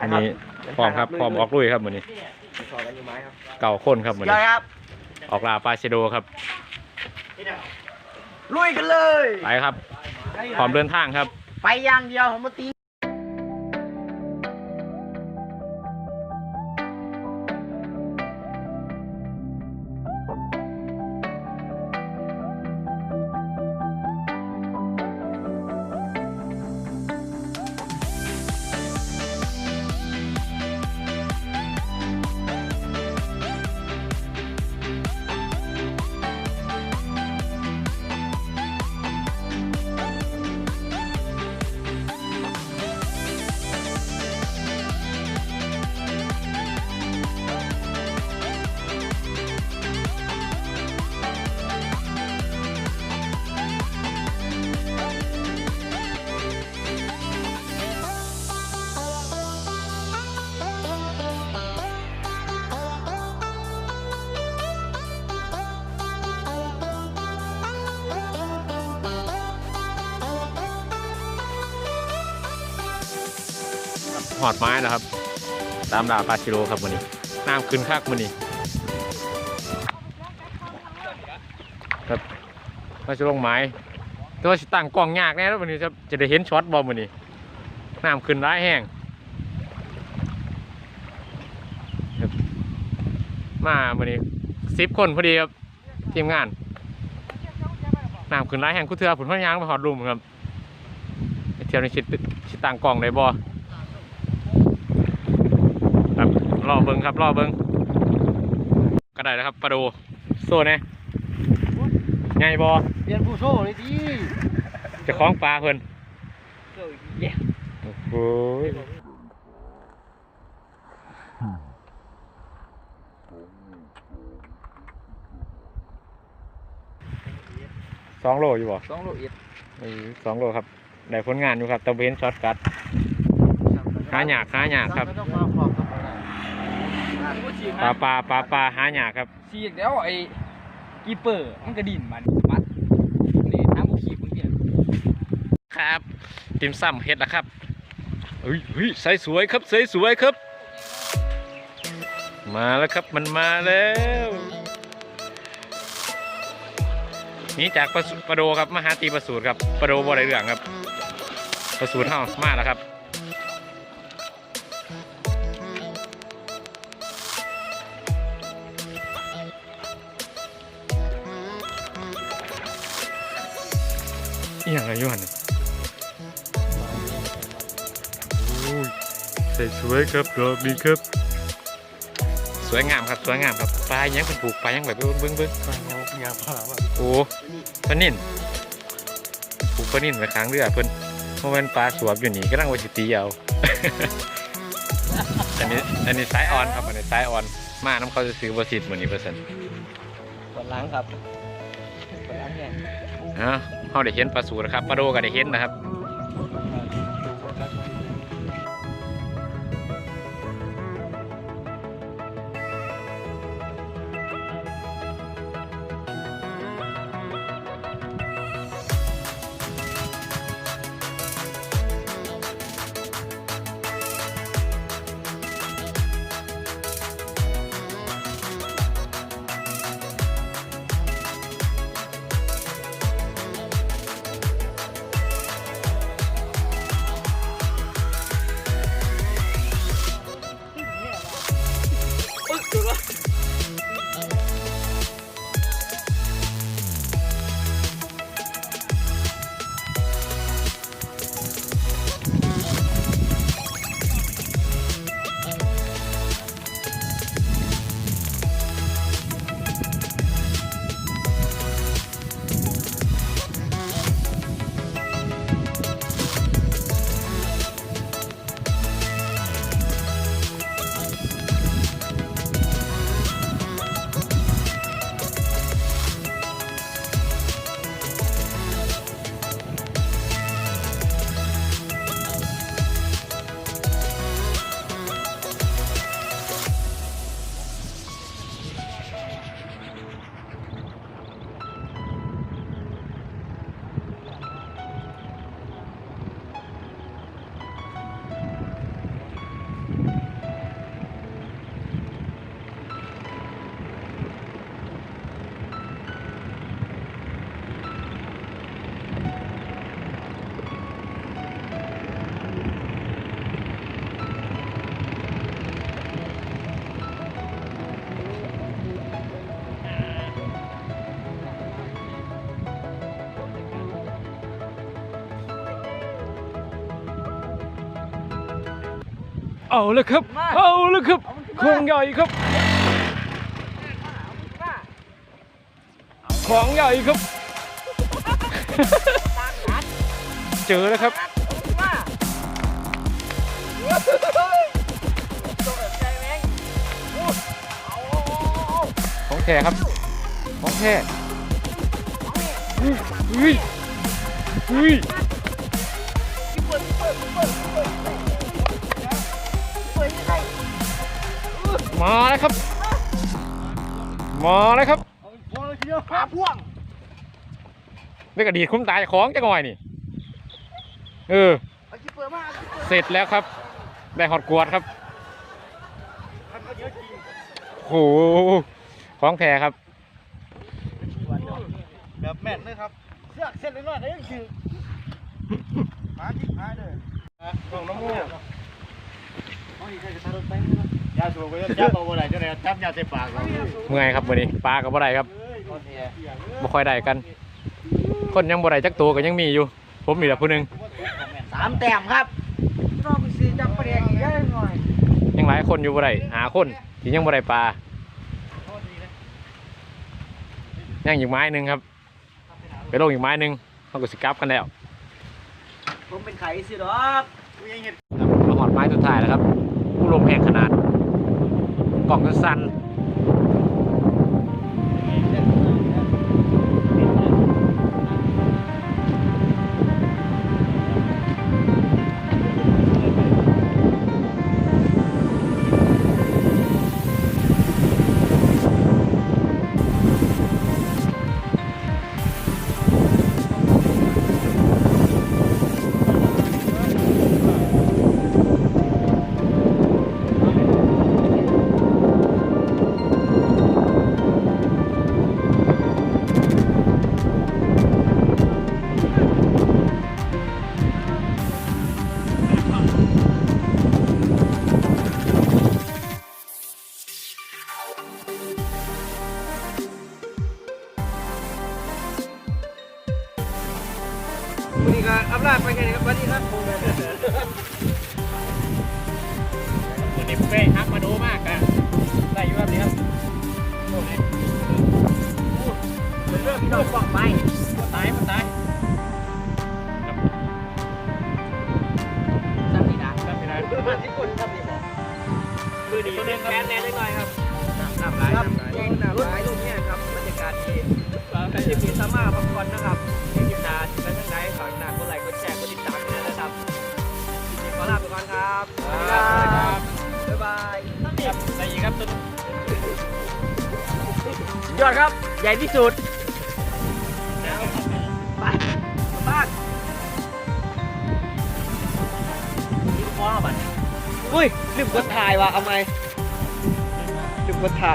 อันนี้พร้อมครับพร้อมออกลุยครับมื้อนี้สอนกันอยู่ไหมครับเก่าคนครับมื้อใช่นี้ครับออกลาปลาเชโดครับลุยกันเลยไปครับพร้อมเดินทางครับ ไปอย่างเดียวผมมาตี หอดไม้แล้วครับ ตามดาปลาชิโรครับวันนี้น้ำขึ้นคักวันนี้ ครับมาจะลงไม้แต่ว่าสิตั้งกล้องยากแน่แล้ววันนี้ครับจะได้เห็นช็อตบอลวันนี้น้ำขึ้นร้ายแห้งครับมาวันนี้สิบคนพอดีครับทีมงานน้ำขึ้นร้ายแห้งกูเถื่อผุนพยางมาหอดรุมครับไปเที่ยวในชิดชิดตั้งกล้องได้บ่ค รับรอเบิ้งครับรอเบิ้งก็ได้แล้วครับปลาดูโซ่เนี่ยไงบอเปลี่ยนผู้โซ่เลยดิจะคล้องปลาเพิ่นโซ่อีกแล้วโอ้โหสองโลอยู่บ่สองโลเอ็ดเออสองโลครับได้ผลงานอยู่ครับตะเวนช็อตกัดหาหยากหาหยากครับ ปลาปลาปลาปลาหาหยาครับฉีกแล้วไอ้กีเปอร์มันกระดิ่นมันปัดนี่น้ำบุขีบมึงเนี่ยครับติมซ้ำเฮ็ดแล้วครับเฮ้ยเฮ้ยใสสวยครับใสสวยครับ มาแล้วครับมันมาแล้วนี่จากประประโดครับมหาตีประสูตรครับประโดบ่ได้เรื่องครับ ประสูตรเฮามาแล้วครับ อหย่างไรอยู่หันน่ะโอ้ยใสสวยครับดอกนี้ครับ สวยงามครับสวยงามครับปลายังเป็นผูกปลายังแบบเบิ้งเบิ้งเบิ้งยาพาว่าโอ้ปลานิ่นผูกปลานิ่นไว้ค้างเรือเพิ่นเพราะมันปลาสวบอยู่นี่ก็ตั้งไว้สิตีเอาอันนี้อันนี้สายออนครับอันนี้สายออนมาน้ำเขาจะซื้อบสิทธิ์เหมือนนี้เปอร์เซ็นต์ปวดหล้างครับปวดหล้างแห้งฮะ เขาได้เห็นปลาสูนะครับปลาโดก็ได้เห็นนะครับ เอาเลยครับมาเอาเลยครับ เอามันขึ้นขมาองใหญ่ครับ ของใหญ่ครับ เจอแล้วครับของแท้ครับ ของแท้เฮ้ยเฮ้ยเฮ้ย มาแล้วครับ มาแล้วครับขาพ่วงไม่กระดีดคุ้มตายของจะง่อยนี่ เออเอาขี้เปิดมาเอาขี้เปิดเสร็จแล้วครับ ได้หอดกวดครับมันก็เยอะจริงโอ้โหของแท้ครับ แบบแม่นเลยครับเสือกเส้นเลยหน่อยได้ยังคือมาที่ท้ายเลยกล่องน้ำมูกเอาอีกใครจะทารถไปมั้ยยาสูบไปจับเอาบ่ได้จังได๋จับยาใส่ปากเราเมื่อยครับวันนี้ปลากับบ่ได้ครับคนเนี้ยบ่ค่อยได้กัน คนยังบ่ได้จักตัวก็ยังมีอยู่ ผมมีแต่ผู้หนึงสามแต้มครับรอบไปซื้อจับประเดี๋ยวอีกได้หน่อยยังหลายคนอยู่บ่ได้หาคนที่ยังบ่ได้ปลายังอีกไม้หนึงครับ ไปลงอีกไม้หนึงเขาก็สิกลับกันแล้วผมเป็นไข่สิดอกมาหอดไม้สุดท้ายแล้วครับผู้ลมแห้งขนาด กล่องก็สั่นวัน วันนี้เป้ฮักมาดูมากอะได้อยู่แบบนี้ครับเป็นเรื่องที่เราบอกไปตายมันตายจำนี่นะจำไม่ได้ที่คนจำนี่นะคือดีตัวนึงครับแคนแน่ได้หน่อยครับน้ำไหลน้ำไหลน้ำไหลลงเนี่ยครับบรรยากาศดีใครที่มีสามาพักผ่อนนะครับที่กินนาที่ไปทางไหนขอหนากดไลค์กดแชร์กดติดตามด้วยนะครับขอลาไปก่อนครับสวัสดีครับายบายครับใส่อีกครับตัวนึงยอดครับ ใหญ่ที่สุดไปบ้านนี่พ่อบัตรอุ้ยลืมกดถ่ายว่ะเอาไหมลืมกดถ่าย